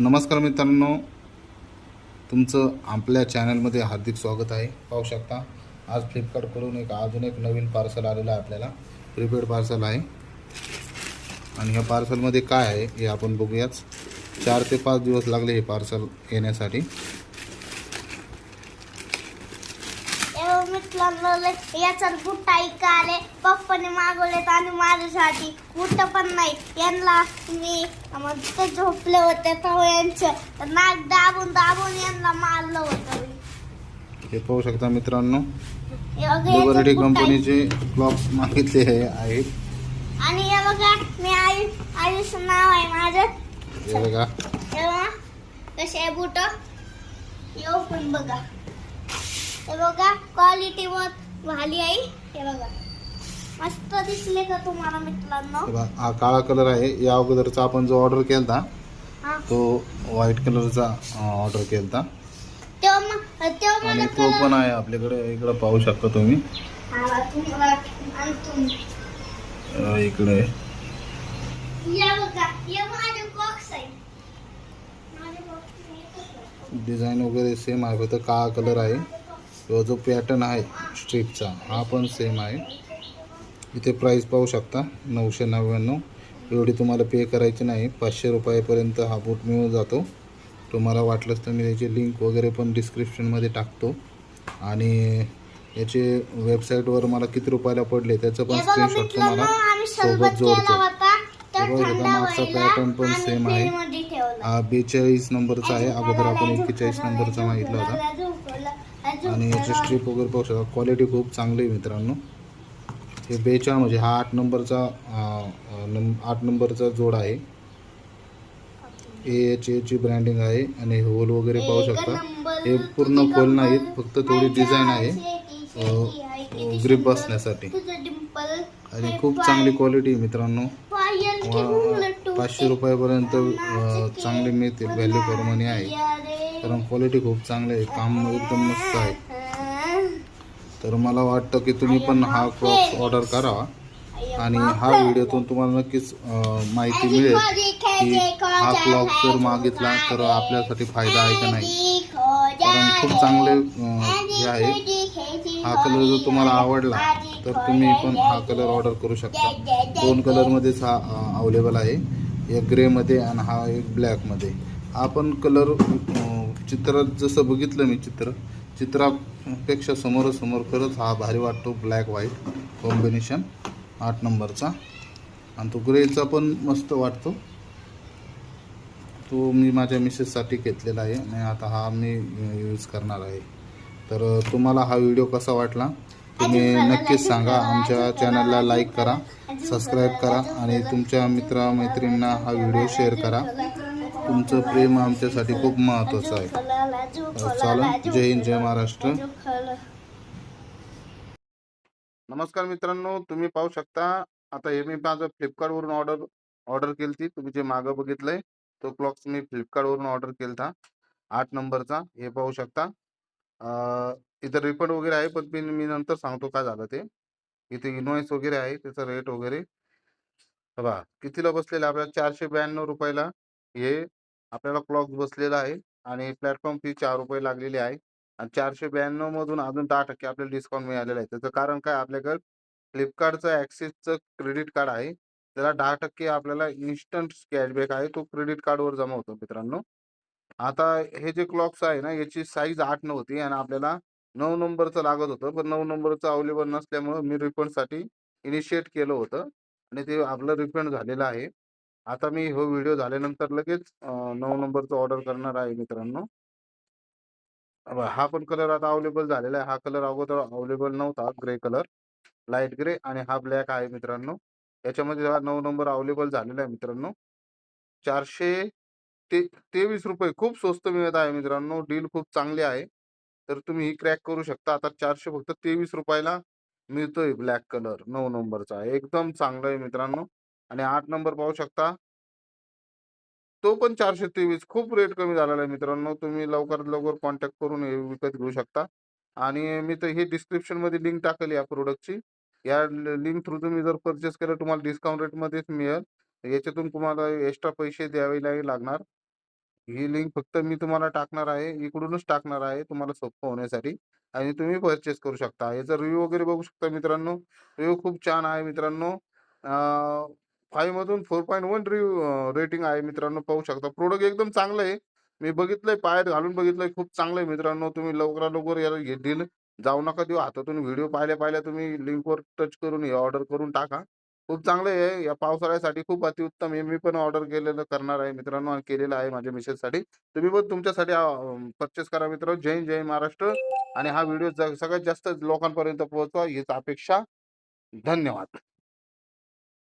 नमस्कार मित्रांनो. तुमचं आपल्या चॅनलमध्ये हार्दिक स्वागत आहे. पाहू शकता आज फ्लिपकार्टकडून एक अजून एक नवीन पार्सल आलेलं आहे आपल्याला. प्रीपेड पार्सल आहे. आणि ह्या पार्सलमध्ये काय आहे हे आपण बघूयाच चार ते पाच दिवस लागले हे पार्सल येण्यासाठी. लय- याच्यात बुट आले पप्पाने मागवलेत आणि माझ्यासाठी बुट पण नाही. यांना मी ते झोपले होते तेव्हा यांचं. नाक दाबून दाबून यांना मारलं होतं. हे पाहू शकता मित्रांनो लिबर्टी. कंपनीचे क्लॉक्स मागितले आहेत आणि हे बघा मी आयुष आयुष नाव आहे माझं. हे बघा. कसे आहे बुट? येऊ पण बघा. हे बघा क्वालिटी मत भाली आहे हे बघा. मस्त दिसले का तुम्हाला मित्रांनो? हे काळा कलर आहे. या अगोदरचा आपण जो ऑर्डर केला तो व्हाईट कलरचा ऑर्डर केला आणि तो पण आहे आपल्याकडे. इकडं पाहू शकता तुम्ही. हा, इकडे? डिझाईन वगैरे सेम आहे फक्त काळा कलर आहे. किंवा जो पॅटर्न आहे स्ट्रिपचा हा पण सेम आहे. इथे प्राईस पाहू शकता नऊशे नव्याण्णव. एवढी तुम्हाला पे करायची नाही पाचशे रुपयापर्यंत हा बूट मिळून जातो. तुम्हाला वाटलंच तर मी त्याची लिंक वगैरे पण डिस्क्रिप्शनमध्ये टाकतो. आणि याचे वेबसाईटवर मला किती रुपयाला पडले त्याचं पण स्क्रीनशॉट तुम्हाला सोबत जोडतो. मागचा pattern पण same आहे. हा बेचाळीस नंबरचा आहे. अगोदर आपण एक्केचाळीस नंबरचा मागितला होता. आणि याची स्ट्रीप वगैरे पाहू शकता. क्वालिटी खूप चांगली आहे मित्रांनो. हे बेचाळ म्हणजे हा आठ नंबरचा आठ नंबरचा जोड आहे. हे याची याची ब्रँडिंग आहे आणि होल वगैरे पाहू शकता. हे पूर्ण खोल नाहीत फक्त थोडी डिझाईन आहे. ग्रिप. बसण्यासाठी आणि खूप चांगली क्वालिटी आहे मित्रांनो. पाचशे रुपयापर्यंत चांगली मिळतील व्हॅल्यू फॉर मनी आहे. कारण क्वालिटी खूप चांगली आहे. काम एकदम मस्त आहे. तर मला वाटतं की तुम्ही पण हा क्रॉप्स ऑर्डर करा. आणि हा व्हिडिओतून तुम्हाला नक्कीच माहिती मिळेल की हा क्लॉक जर मागितला तर आपल्यासाठी फायदा आहे का नाही? कारण खूप चांगले हे आहे. हा कलर जर तुम्हाला आवडला तर तुम्ही पण हा कलर ऑर्डर करू शकता. दोन कलरमध्येच हा अवेलेबल आहे. एक ग्रेमध्ये आणि हा एक ब्लॅकमध्ये हा पण कलर चित्रात जसं बघितलं मी चित्र चित्रापेक्षा समोरासमोर खरंच हा भारी वाटतो ब्लॅक व्हाईट कॉम्बिनेशन आठ नंबरचा. आणि तो ग्रेचा पण मस्त वाटतो. तो मी माझ्या मिसेससाठी घेतलेला आहे आणि आता हा मी यूज करणार आहे. तर तुम्हाला हा व्हिडिओ कसा वाटला? तुम्ही नक्कीच सांगा. आमच्या चॅनलला लाईक करा सबस्क्राईब करा आणि तुमच्या मित्रामैत्रिणींना हा व्हिडिओ शेअर करा. तुमचं प्रेम आमच्यासाठी खूप महत्त्वाचं आहे. चालेल जय हिंद जय महाराष्ट्र. नमस्कार मित्रांनो तुम्ही पाहू शकता आता हे मी माझं फ्लिपकार्टवरून ऑर्डर ऑर्डर केली ती तुम्ही जे मागं बघितलंय तो क्लॉक्स मी फ्लिपकार्टवरून ऑर्डर केलता आठ नंबरचा. हे पाहू शकता. इथं रिफंड वगैरे आहे पण मी मी नंतर सांगतो काय झालं ते. इथे इनवॉइस वगैरे आहे त्याचा रेट वगैरे. बघा कितीला बसलेला? आपल्याला चारशे ब्याण्णव रुपयाला हे आपल्याला क्लॉक बसलेला आहे आणि प्लॅटफॉर्म फी चार रुपये लागलेली आहे आणि चारशे ब्याण्णव मधून अजून दहा टक्के आपल्याला डिस्काउंट मिळालेलं आहे. त्याचं कारण काय? आपल्याकडे फ्लिपकार्टचं ॲक्सिसचं क्रेडिट कार्ड आहे. त्याला दहा टक्के आपल्याला इन्स्टंट कॅशबॅक आहे. तो क्रेडिट कार्डवर जमा होतो मित्रांनो. आता हे जे क्लॉक्स आहे ना याची साईज आठ नव्हती आणि आपल्याला नऊ नंबरचं लागत होतं. पण नऊ नंबरचं अवेलेबल नसल्यामुळं मी रिफंडसाठी इनिशिएट केलं होतं आणि ते आपलं रिफंड झालेलं आहे. आता मी हो व्हिडिओ झाल्यानंतर लगेच नऊ नंबरचं ऑर्डर करणार आहे मित्रांनो. हा पण कलर आता अवेलेबल झालेला आहे. हा कलर अगोदर अवेलेबल नव्हता ग्रे कलर. लाइट ग्रे आणि हा ब्लॅक आहे मित्रांनो. याच्यामध्ये हा नऊ नंबर अवेलेबल झालेला आहे मित्रांनो. चारशे ते तेवीस रुपये खूप स्वस्त मिळत आहे मित्रांनो. डील खूप चांगली आहे. तर तुम्ही ही क्रॅक करू शकता. आता चारशे फक्त तेवीस रुपयाला मिळतोय ब्लॅक कलर नऊ नंबरचा. एकदम चांगला आहे मित्रांनो. आणि आठ नंबर पाहू शकता. तो पण चारशे तेवीस. खूप रेट कमी झालेला आहे मित्रांनो. तुम्ही लवकरात लवकर कॉन्टॅक्ट करून हे विकत घेऊ शकता. आणि मी तर हे डिस्क्रिप्शनमध्ये लिंक टाकली या प्रोडक्टची या लिंक थ्रू तुम्ही जर परचेस केलं तुम्हाला डिस्काउंट रेटमध्येच मिळेल. याच्यातून तुम्हाला एक्स्ट्रा पैसे द्यावे नाही लागणार. ही लिंक फक्त मी तुम्हाला टाकणार आहे. इकडूनच टाकणार आहे. तुम्हाला सोपं होण्यासाठी. आणि तुम्ही परचेस करू शकता. याचा रिव्ह्यू वगैरे बघू शकता मित्रांनो. रिव्ह्यू खूप छान आहे मित्रांनो. फाईव्ह मधून फोर पॉईंट वन रिव्ह रेटिंग आहे मित्रांनो पाहू शकता. प्रोडक्ट एकदम चांगलं आहे. मी बघितलंय पायात घालून बघितलंय खूप चांगलं आहे मित्रांनो. तुम्ही लवकरात लवकर याला घे डील जाऊ नका देऊ. हातातून व्हिडिओ पाहिल्या पाहिल्या तुम्ही लिंकवर टच करून हे ऑर्डर करून टाका. खूप चांगलं आहे. या पावसाळ्यासाठी खूप अतिउत्तम हे मी पण ऑर्डर केलेलं करणार आहे मित्रांनो आणि केलेलं आहे माझ्या मिसेससाठी तुम्ही पण तुमच्यासाठी परचेस करा मित्रांनो जय जय महाराष्ट्र. आणि हा व्हिडिओ सगळ्यात जास्त लोकांपर्यंत पोहोचवा. हीच अपेक्षा. धन्यवाद.